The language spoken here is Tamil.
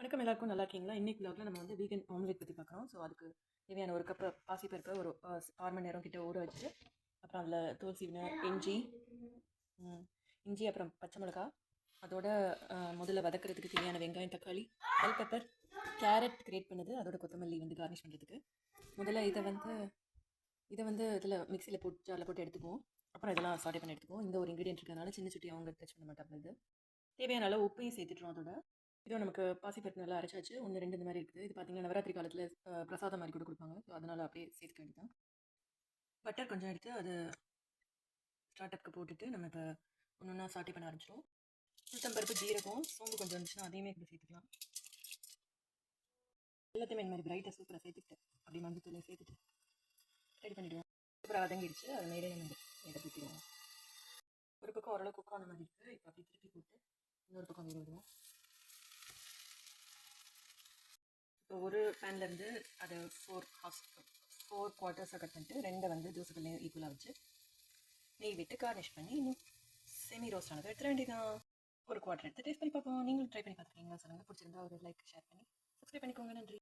வணக்கம் எல்லாருக்கும் நல்லா இருக்கீங்களா? இன்னைக்கு vlogல நம்ம வந்து வீகன் ஆம்லேட் பற்றி பார்க்குறோம். ஸோ அதுக்கு தேவையான ஒரு கப்பு பாசிப்பருப்பை ஒரு ஆறு மணி நேரம் கிட்ட ஊற வச்சுட்டு அப்புறம் அதில் தோல் சீவின இஞ்சி இஞ்சி அப்புறம் பச்சை மிளகா அதோட முதல்ல வதக்கிறதுக்கு தேவையான வெங்காயம் தக்காளி பெல் பெப்பர் கேரட் கிரேட் பண்ணது அதோட கொத்தமல்லி வந்து கார்னிஷ் பண்ணுறதுக்கு முதல்ல இதை வந்து இதை வந்து இதில் மிக்சியில் போட்டு ஜாரில் போட்டு எடுத்துக்குவோம். அப்புறம் இதெல்லாம் சாட்டை பண்ணி எடுத்துக்குவோம். இந்த ஒரு இன்க்ரீடியன்ட் இருக்கிறதுனால சின்ன சுட்டி அவங்க டச் பண்ண மாட்டாங்க இது. தேவையான அளவு உப்பையும் சேர்த்துட்டுரும் அதோட. இதுவும் நமக்கு பாசிப்பருப்பு நல்லா அரைச்சாச்சு. ஒன்று ரெண்டு இந்த மாதிரி இருக்குது. இது பார்த்தீங்கன்னா நவராத்திரி காலத்தில் பிரசாதம் மாதிரி கூட கொடுப்பாங்க. ஸோ அதனால் அப்படியே சேர்த்துக்க வேண்டியதான் பட்டர் கொஞ்சம் எடுத்து அது ஸ்டார்ட் அப்க்கு போட்டுட்டு நம்ம இப்போ ஒன்று ஒன்றா சாட்டி பண்ண ஆரம்பிச்சிடும் உளுத்தம்பருப்பு ஜீரகம் சோம்பு கொஞ்சம் இருந்துச்சுன்னா அதையுமே கூட சேர்த்துக்கலாம். எல்லாத்தையுமே இந்த மாதிரி பிரைட்டாக சூப்பராக சேர்த்துக்கிட்டேன் அப்படி மஞ்சத்தூளை சேர்த்துட்டு ரெடி பண்ணிவிடுவோம் சூப்பராக வதங்கிடுச்சு. அது மேலே நம்ம இதை ஊற்றிடுவோம் ஒரு பக்கம் ஓரளவு குக் ஆன மாதிரி இருக்குது இப்போ அப்படி திருப்பி போட்டு இன்னொரு பக்கம் வேக விடுவோம். இப்போ ஒரு பேன்லேருந்து அது ஃபோர் ஹாஃப் ஃபோர் குவார்ட்டர்ஸாக கட் பண்ணிட்டு ரெண்டை வந்து தோசைக்கல்லையும் ஈக்குவலாக வச்சு நெய் விட்டு கார்னிஷ் பண்ணி இன்னும் செமி ரோஸ்ட் ஆனது எடுத்துட வேண்டியதான் ஒரு குவார்ட்டர் எடுத்து டேஸ்ட் பண்ணி பார்ப்போம். நீங்களும் ட்ரை பண்ணி பார்த்துருக்கீங்களா சொல்லுங்கள் பிடிச்சிருந்தா ஒரு லைக் ஷேர் பண்ணி சப்ஸ்கிரைப் பண்ணிக்கோங்க. நன்றி.